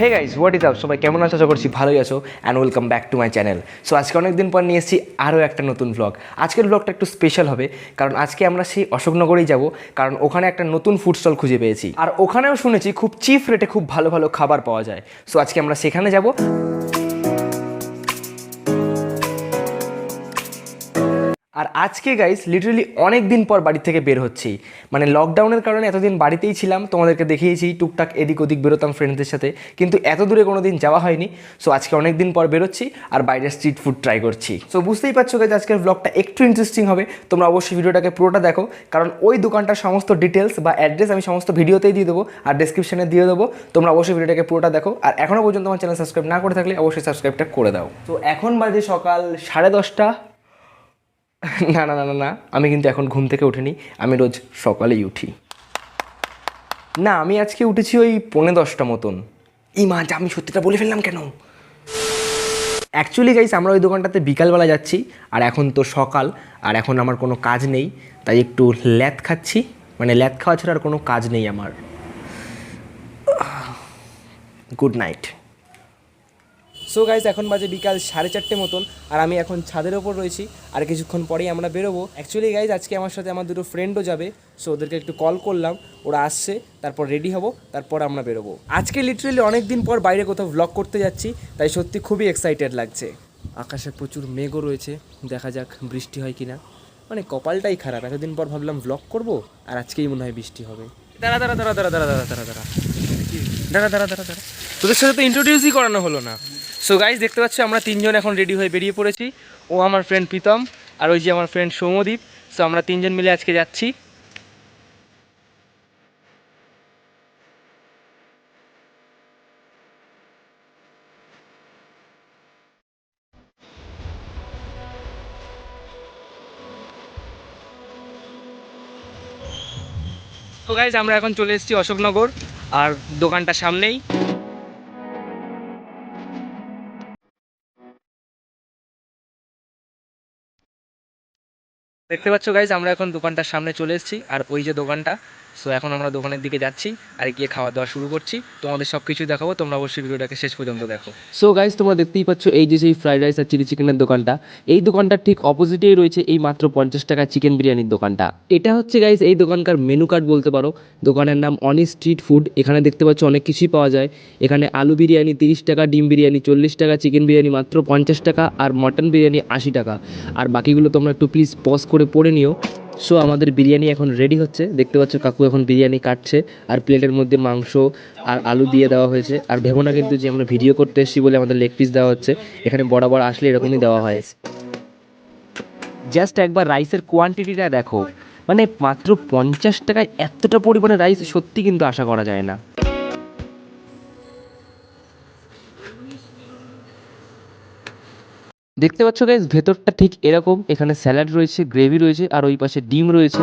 Hey guys what is up সবাই কেমন আছো? আশা করছি ভালোই আছো and welcome back to my channel so আজকে অনেকদিন পর নিয়ে এসেছি আরও একটা নতুন ব্লগ আজকের ব্লগটা একটু স্পেশাল হবে, কারণ আজকে আমরা সেই অশোকনগরেই যাব, কারণ ওখানে একটা নতুন ফুড স্টল খুঁজে পেয়েছি। আর ওখানেও শুনেছি খুব চিপ রেটে খুব ভালো ভালো খাবার পাওয়া যায়। সো আজকে আমরা সেখানে যাব। আর আজকে গাইস লিটারালি অনেক দিন পর বাড়ি থেকে বের হচ্ছি। মানে লকডাউনের কারণে এতদিন বাড়িতেই ছিলাম, তোমাদেরকে দেখিয়েছি, টুকটাক এদিক ওদিক বেরোতাম ফ্রেন্ডদের সাথে, কিন্তু এত দূরে কোনো দিন যাওয়া হয়নি। সো আজকে অনেক দিন পর বেরোচ্ছি আর বাইরের স্ট্রিট ফুড ট্রাই করছি। সো বুঝতেই পারছ গাইজ আজকের ব্লগটা একটু ইন্টারেস্টিং হবে। তোমরা অবশ্যই ভিডিওটাকে পুরোটা দেখো, কারণ ওই দোকানটার সমস্ত ডিটেলস বা অ্যাড্রেস আমি সমস্ত ভিডিওতেই দিয়ে দেবো আর ডিসক্রিপশনে দিয়ে দেবো। তোমরা অবশ্যই ভিডিওটাকে পুরোটা দেখো আর এখনও পর্যন্ত আমার চ্যানেল সাবস্ক্রাইব না করে থাকলে অবশ্যই সাবস্ক্রাইবটা করে দাও। তো এখন বাজে সকাল সাড়ে দশটা। না না না না না। আমি কিন্তু এখন ঘুম থেকে উঠিনি। আমি রোজ সকালেই উঠি। না, আমি আজকে উঠেছি ওই পৌনে দশটা মতন। ই মা আমি সত্যিটা বলে ফেললাম কেন? অ্যাকচুয়ালি গাইস আমরা ওই দোকানটাতে বিকালবেলা যাচ্ছি, আর এখন তো সকাল, আর এখন আমার কোনো কাজ নেই, তাই একটু ল্যাথ খাচ্ছি। মানে ল্যাথ খাওয়া ছাড়া আর কোনো কাজ নেই আমার। গুড নাইট সো গাইজ এখন বাজে বিকাল সাড়ে চারটে মতন আর আমি এখন ছাদের ওপর রয়েছি আর কিছুক্ষণ পরেই আমরা বেরোবো অ্যাকচুয়ালি গাইজ আজকে আমার সাথে আমার দুটো ফ্রেন্ডও যাবে সো ওদেরকে একটু কল করলাম ওরা আসছে তারপর রেডি হব তারপর আমরা বেরোবো আজকে লিটারেলি অনেক দিন পর বাইরে কোথাও ভ্লগ করতে যাচ্ছি তাই সত্যি খুবই এক্সাইটেড লাগছে আকাশে প্রচুর মেঘও রয়েছে দেখা যাক বৃষ্টি হয় কিনা মানে কপালটাই খারাপ এতদিন পর ভাবলাম ভ্লগ করব আর আজকেই মনে হয় বৃষ্টি হবে দাঁড়া দাঁড়া দাঁড়া দাঁড়া দাঁড়া দাঁড়া দাঁড়া দাঁড়া দাঁড়া দাঁড়া দাঁড়া দাঁড়া তোদের সাথে তো ইন্ট্রোডিউসই করানো হলো না সো গাইজ দেখতে পাচ্ছি, আমরা তিনজন এখন রেডি হয়ে বেরিয়ে পড়েছি। ও আমার ফ্রেন্ড প্রীতম আর ওই যে আমার ফ্রেন্ড সৌমদীপ সো আমরা তিনজন মিলে আজকে যাচ্ছি। তো গাইজ আমরা এখন চলে এসেছি অশোকনগর আর দোকানটা সামনেই। দেখতে পাচ্ছ গাইজ আমরা এখন দোকানটার সামনে চলে এসেছি। আর ওই যে দোকানটা সো এখন আমরা দোকানের দিকে যাচ্ছি আর গিয়ে খাওয়া দাওয়া শুরু করছি। তোমাদের সব কিছু দেখাবো, তোমরা অবশ্যই ভিডিওটাকে শেষ পর্যন্ত দেখো। সো গাইজ তোমরা দেখতেই পাচ্ছ এই যে সেই ফ্রাইড রাইস আর চিলি চিকেনের দোকানটা। এই দোকানটার ঠিক অপোজিটেই রয়েছে এই মাত্র পঞ্চাশ টাকা চিকেন বিরিয়ানির দোকানটা। এটা হচ্ছে গাইজ এই দোকানকার মেনু কার্ড বলতে পারো। দোকানের নাম অনি স্ট্রিট ফুড এখানে দেখতে পাচ্ছ অনেক কিছুই পাওয়া যায়। এখানে আলু বিরিয়ানি তিরিশ টাকা, ডিম বিরিয়ানি চল্লিশ টাকা চিকেন বিরিয়ানি মাত্র পঞ্চাশ টাকা আর মটন বিরিয়ানি আশি টাকা। আর বাকিগুলো তোমরা একটু প্লিজ পজ করে পড়ে নিও। সো আমাদের বিরিয়ানি এখন রেডি হচ্ছে। দেখতে পাচ্ছ কাকু এখন বিরিয়ানি কাটছে, আর প্লেটের মধ্যে মাংস আর আলু দিয়ে দেওয়া হয়েছে। আর ভেবো না কিন্তু যে আমরা ভিডিও করতে এসেছি বলে আমাদের লেগ পিস দেওয়া হচ্ছে, এখানে বরাবর আসলে এরকমই দেওয়া হয়। জাস্ট একবার রাইসের কোয়ান্টিটিটা দেখো। মানে মাত্র পঞ্চাশ টাকায় এতটা পরিমাণে রাইস সত্যি কিন্তু আশা করা যায় না। দেখতে পাচ্ছ গাইজ ভেতরটা ঠিক এরকম। এখানে স্যালাড রয়েছে, গ্রেভি রয়েছে, আর ওই পাশে ডিম রয়েছে।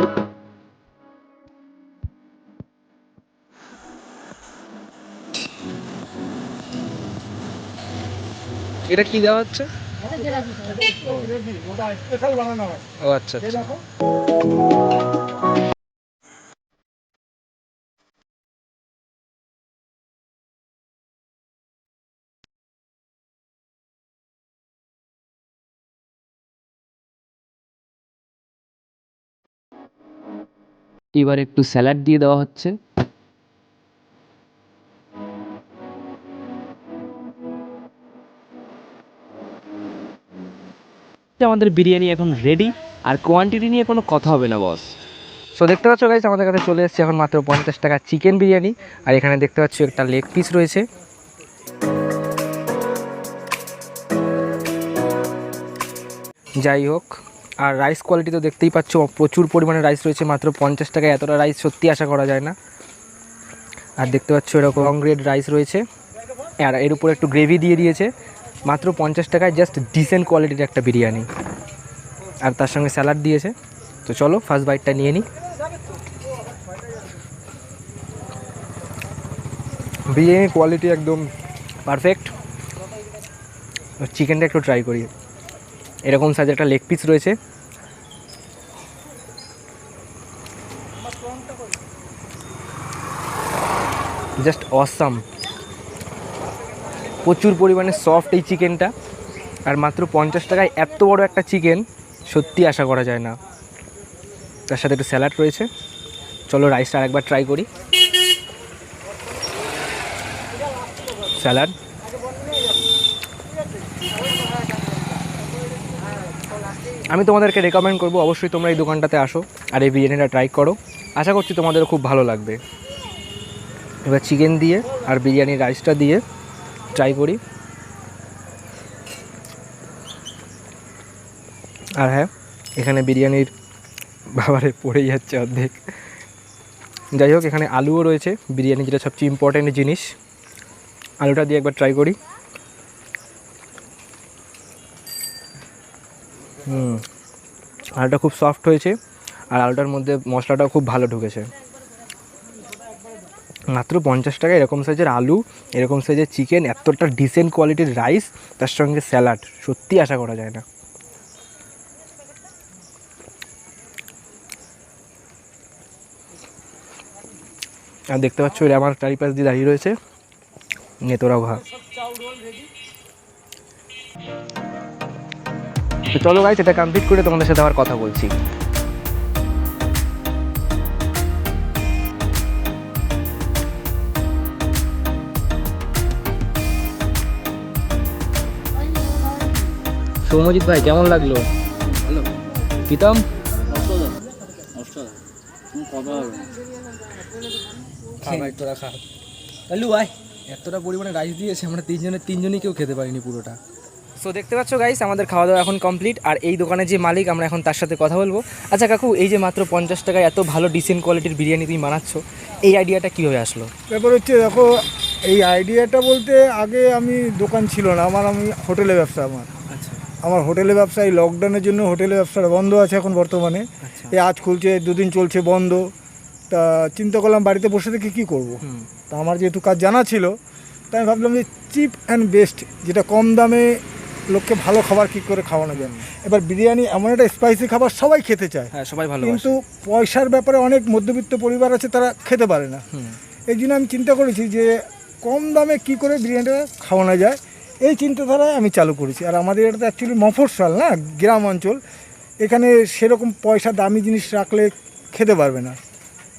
এটা কি দেওয়া হচ্ছে? ও আচ্ছা। এবার একটু স্যালাড দিয়ে দেওয়া হচ্ছে। আমাদের বিরিয়ানি এখন রেডি আর কোয়ান্টিটি নিয়ে কোনো কথা হবে না বস সো দেখতে পাচ্ছ গাইজ আমাদের কাছে চলে এসেছে এখন মাত্র পঞ্চাশ টাকা চিকেন বিরিয়ানি আর এখানে দেখতে পাচ্ছ একটা লেগ পিস রয়েছে। যাই হোক আর রাইস কোয়ালিটি তো দেখতেই পাচ্ছ, প্রচুর পরিমাণে রাইস রয়েছে, মাত্র পঞ্চাশ টাকায় এতটা রাইস সত্যি আশা করা যায় না। আর দেখতে পাচ্ছ এরকম লং গ্রেড রাইস রয়েছে। আর এর উপরে একটু গ্রেভি দিয়ে দিয়েছে। মাত্র পঞ্চাশ টাকায় জাস্ট ডিসেন্ট কোয়ালিটির একটা বিরিয়ানি। আর তার সঙ্গে স্যালাড দিয়েছে। তো চলো ফার্স্ট বাইটটা নিয়ে নিই। বিরিয়ানির কোয়ালিটি একদম পারফেক্ট চিকেনটা একটু ট্রাই করি। এরকম সাইজের একটা লেগ পিস রয়েছে। জাস্ট অসাম প্রচুর পরিমাণে সফট এই চিকেনটা আর মাত্র পঞ্চাশ টাকায় এত বড় একটা চিকেন সত্যি আশা করা যায় না। তার সাথে একটু স্যালাড রয়েছে। চলো রাইসটা আরেকবার ট্রাই করি। স্যালাড আমি তোমাদেরকে রেকমেন্ড করব, অবশ্যই তোমরা এই দোকানটাতে আসো আর এই বিরিয়ানিটা ট্রাই করো। আশা করছি তোমাদেরও খুব ভালো লাগবে। এবার চিকেন দিয়ে আর বিরিয়ানির রাইসটা দিয়ে ট্রাই করি। আর হ্যাঁ এখানে বিরিয়ানির বাবারে পড়েই যাচ্ছে অর্ধেক। যাই হোক, এখানে আলুও রয়েছে। বিরিয়ানি যেটা সবচেয়ে ইম্পর্টেন্ট জিনিস। আলুটা দিয়ে একবার ট্রাই করি। আলুটা খুব সফট হয়েছে, আর আলুটার মধ্যে মশলাটাও খুব ভালো ঢুকেছে। মাত্র পঞ্চাশ টাকা, এরকম সাইজের আলু, এরকম সাইজের চিকেন এতটা ডিসেন্ট কোয়ালিটির রাইস তার সঙ্গে স্যালাড সত্যি আশা করা যায় না। আর দেখতে পাচ্ছ, এরা আমার চারিপাশ দিয়ে দাঁড়িয়ে রয়েছে। নিয়ে তোরাও খা তো চলো গাইজ এটা কমপ্লিট করে তোমাদের সাথে আবার কথা বলছি। সৌমজিৎ ভাই কেমন লাগল? ভালো। প্রীতম? তোরা খা ভাই এতটা পরিমাণে রাইস দিয়েছে আমরা তিনজনের তিনজনই কেউ খেতে পারিনি পুরোটা। সো দেখতে পাচ্ছ গাইস আমাদের খাওয়া দাওয়া এখন কমপ্লিট আর এই দোকানের যে মালিক আমরা এখন তার সাথে কথা বলব। আচ্ছা কাকু এই যে মাত্র পঞ্চাশ টাকায় এত ভালো ডিসেন্ট কোয়ালিটির বিরিয়ানি তুমি বানাচ্ছ এই আইডিয়াটা কীভাবে আসলো? ব্যাপার হচ্ছে দেখো এই আইডিয়াটা বলতে আগে আমি দোকান ছিল না আমার আমি হোটেলে ব্যবসা আমার। আচ্ছা। আমার হোটেলে ব্যবসা এই লকডাউনের জন্য হোটেলে ব্যবসাটা বন্ধ আছে এখন বর্তমানে। আচ্ছা। এই আজ খুলছে দুদিন চলছে বন্ধ। তা চিন্তা করলাম বাড়িতে বসে থেকে কী করব। তা আমার যেহেতু কাজ জানা ছিল তাই আমি ভাবলাম যে চিপ অ্যান্ড বেস্ট যেটা কম দামে লোককে ভালো খাবার কী করে খাওয়ানো যায়? এবার বিরিয়ানি এমন একটা স্পাইসি খাবার সবাই খেতে চায়। হ্যাঁ সবাই ভালো কিন্তু পয়সার ব্যাপারে অনেক মধ্যবিত্ত পরিবার আছে তারা খেতে পারে না। এই জন্য আমি চিন্তা করেছি যে কম দামে কি করে বিরিয়ানিটা খাওয়ানো যায়? এই চিন্তাধারায় আমি চালু করেছি। আর আমাদের এটা তো অ্যাকচুয়ালি মফস্বল না? গ্রাম অঞ্চল। এখানে সেরকম পয়সা দামি জিনিস রাখলে খেতে পারবে না।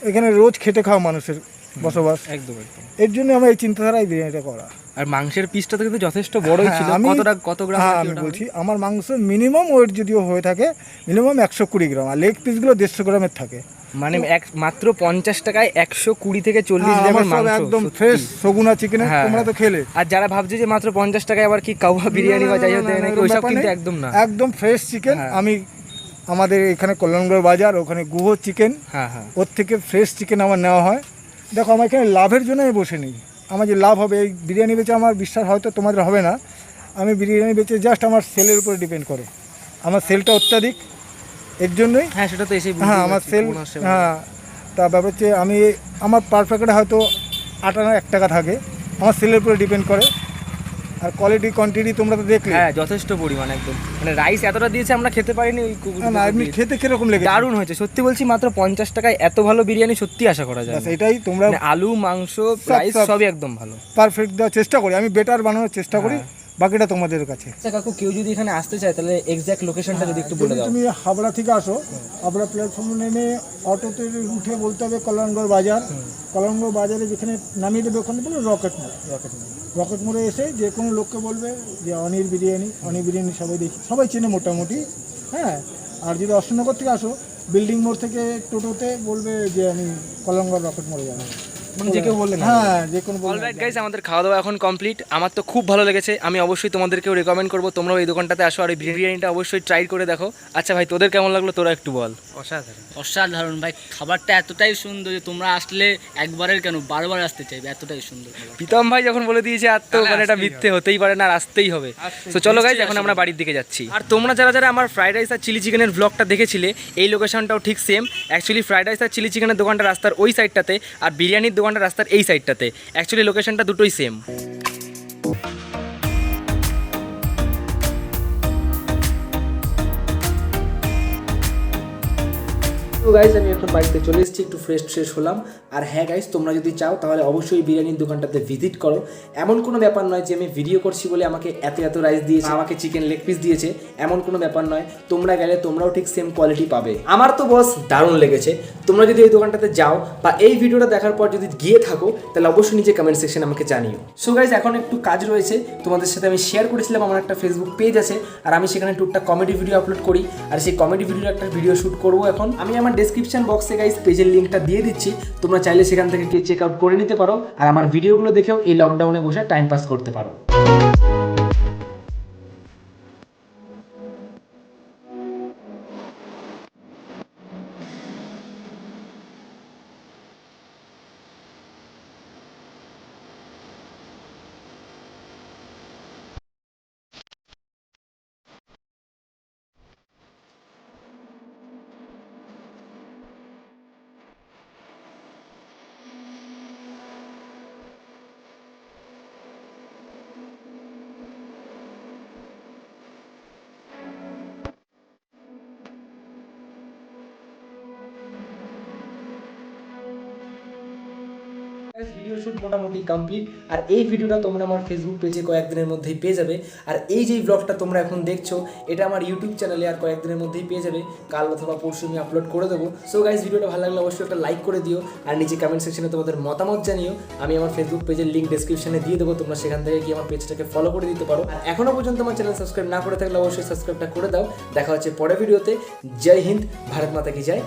এখানে রোজ খেটে খাওয়া মানুষের বসবাস। একদম একদম। এর জন্য আমার এই চিন্তাধারায় বিরিয়ানিটা করা। আর মাংসের পিসটা তো কিন্তু যথেষ্ট বড়ই হ্যাঁ, ছিল। আমি- কতটা কত গ্রাম হ্যাঁ আমি বলছি আমার মাংস মিনিমাম ওয়েট যদিও হয়ে থাকে মিনিমাম একশো কুড়ি গ্রাম আর লেগ পিসগুলো দেড়শো গ্রামের থাকে। মানে এক মাত্র পঞ্চাশ টাকায় একশো কুড়ি থেকে চল্লিশ হ্যাঁ, গ্রামের মাংস একদম ফ্রেশ সগুনা চিকেনের হ্যাঁ, তোমরা তো খেলে। আর যারা ভাবছে যে মাত্র পঞ্চাশ টাকায় আবার কি কাউয়া বিরিয়ানি বা যাই হোক নাকি ওইসব কিন্তু একদম না। একদম ফ্রেশ চিকেন। আমি আমাদের এখানে কল্যাণগড় বাজার ওখানে গুহ চিকেন হ্যাঁ হ্যাঁ। ওর থেকে ফ্রেশ চিকেন আমার নেওয়া হয়। দেখো আমার এখানে লাভের জন্য আমি বসে নিই। আমার যে লাভ হবে এই বিরিয়ানি বেচে আমার বিশ্বাস হয়তো তোমাদের হবে না। আমি বিরিয়ানি বেচে জাস্ট আমার সেলের উপরে ডিপেন্ড করে। আমার সেলটা অত্যাধিক এর জন্যই হ্যাঁ সেটা তো এসে হ্যাঁ আমার সেল হ্যাঁ তা ব্যাপার হচ্ছে আমি আমার পার প্যাকেটে হয়তো আট আনা এক টাকা থাকে। আমার সেলের উপরে ডিপেন্ড করে। আর কোয়ালিটি কোয়ান্টিটি তোমরা তো দেখলে। হ্যাঁ যথেষ্ট পরিমাণ একদম। মানে রাইস এতটা দিয়েছে আমরা খেতে পারিনি ওই না, এমনি খেতে কীরকম লেগে দারুণ হয়েছে সত্যি বলছি মাত্র পঞ্চাশ টাকায় এত ভালো বিরিয়ানি সত্যি আশা করা যায় এটাই তোমরা মানে আলু মাংস রাইস সব। সবই একদম ভালো। পারফেক্ট দেওয়ার চেষ্টা করি। আমি বেটার বানানোর চেষ্টা করি। হ্যাঁ। বাকিটা তোমাদের কাছে। আচ্ছা কাকু কেউ যদি এখানে আসতে চায় তাহলে এক্স্যাক্ট লোকেশনটা যদি একটু বলে দাও। তুমি হাবড়া থেকে আসো। হাবড়া প্ল্যাটফর্মে নেমে অটোতে উঠে বলতে হবে কল্যাণগড় বাজার। কল্যাণগড় বাজারে যেখানে নামিয়ে দেবে ওখানে বলো রকেট মোড় রকেট মোড় রকেট মোড়ে এসে যে কোনো লোককে বলবে যে অনির বিরিয়ানি অনির বিরিয়ানি সবাই দেখি সবাই চেনে মোটামুটি হ্যাঁ? আর যদি অশোকনগর থেকে আসো বিল্ডিং মোড় থেকে টোটোতে বলবে যে আমি কল্যাণগড় রকেট মোড়ে যাব। মানে যে কেউ বললে না। হ্যাঁ যে কোনো অলরাইট গাইজ আমাদের খাওয়া দাওয়া এখন কমপ্লিট আমার তো খুব ভালো লেগেছে। আমি অবশ্যই তোমাদেরকেও রেকমেন্ড করব। তোমরাও এই দোকানটাতে আসো আর এই বিরিয়ানিটা অবশ্যই ট্রাই করে দেখো। আচ্ছা ভাই তোদের কেমন লাগল? তোরা একটু বল। অসাধারণ। অসাধারণ ভাই। খাবারটা এতটাই সুন্দর যে তোমরা আসলে একবারের কেন বারবার আসতে চাইবে? এতটাই সুন্দর খাবার। প্রীতম ভাই যখন বলে দিয়েছে আর তো মানে এটা মিথ্যে হতেই পারে না আর আসতেই হবে। তো চলো গাইজ এখন আমরা বাড়ির দিকে যাচ্ছি। আর তোমরা যারা যারা আমার ফ্রাইড রাইস আর চিলি চিকেনের ব্লগটা দেখেছিলে এই লোকেশনটাও ঠিক সেম অ্যাকচুয়ালি ফ্রাইড রাইস আর চিলি চিকেনের দোকানটা রাস্তার ওই সাইডটাতে আর বিরিয়ানির দোকানটা রাস্তার এই সাইডটাতে অ্যাকচুয়ালি লোকেশনটা দুটোই সেম তো গাইজ আমি এখন বাড়িতে চলে এসেছি, একটু ফ্রেশ ফ্রেশ হলাম। আর হ্যাঁ গাইজ তোমরা যদি চাও, তাহলে অবশ্যই বিরিয়ানির দোকানটাতে ভিজিট করো। এমন কোনো ব্যাপার নয় যে আমি ভিডিও করছি বলে আমাকে এত এত রাইস দিয়েছে, আমাকে চিকেন লেগ পিস দিয়েছে, এমন কোনো ব্যাপার নয়। তোমরা গেলে তোমরাও ঠিক সেম কোয়ালিটি পাবে। আমার তো বস দারুণ লেগেছে। তোমরা যদি এই দোকানটাতে যাও বা এই ভিডিওটা দেখার পর যদি গিয়ে থাকো, তাহলে অবশ্যই নিজে কমেন্ট সেকশন আমাকে জানিও। সো গাইজ এখন একটু কাজ রয়েছে। তোমাদের সাথে আমি শেয়ার করেছিলাম, আমার একটা ফেসবুক পেজ আছে, আর আমি সেখানে টুকটাক কমেডি ভিডিও আপলোড করি। আর সেই কমেডি ভিডিওর একটা ভিডিও শ্যুট করব এখন। আমি আমার ডেসক্রিপশন বক্সে গাইজ পেজের লিঙ্কটা দিয়ে দিচ্ছি। তোমরা চাইলে সেখান থেকে চেক আউট করে নিতে পারো। আর আমার ভিডিওগুলো দেখেও এই লকডাউনে বসে টাইম পাস করতে পারো। শুট মোটামুটি কমপ্লিট আর এই ভিডিওটা তোমরা আমার ফেসবুক পেজে কয়েকদিনের মধ্যেই পেয়ে যাবে। আর এই যে ব্লগটা তোমরা এখন দেখছ, এটা আমার ইউটিউব চ্যানেলে আর কয়েকদিনের মধ্যেই পেয়ে যাবে। কাল অথবা পরশু আমি আপলোড করে দেবো। সো গাইজ ভিডিওটা ভালো লাগলে অবশ্যই একটা লাইক করে দিও। আর নিচে কমেন্ট সেকশনে তোমাদের মতামত জানিও। আমি আমার ফেসবুক পেজের লিঙ্ক ডেসক্রিপশনে দিয়ে দেবো। তোমরা সেখান থেকে গিয়ে আমার পেজটাকে ফলো করে দিতে পারো। আর এখনও পর্যন্ত আমার চ্যানেল সাবস্ক্রাইব না করে থাকলে অবশ্যই সাবস্ক্রাইবটা করে দাও। দেখা হচ্ছে পরের ভিডিওতে জয় হিন্দ, ভারত মাতা কি জয়।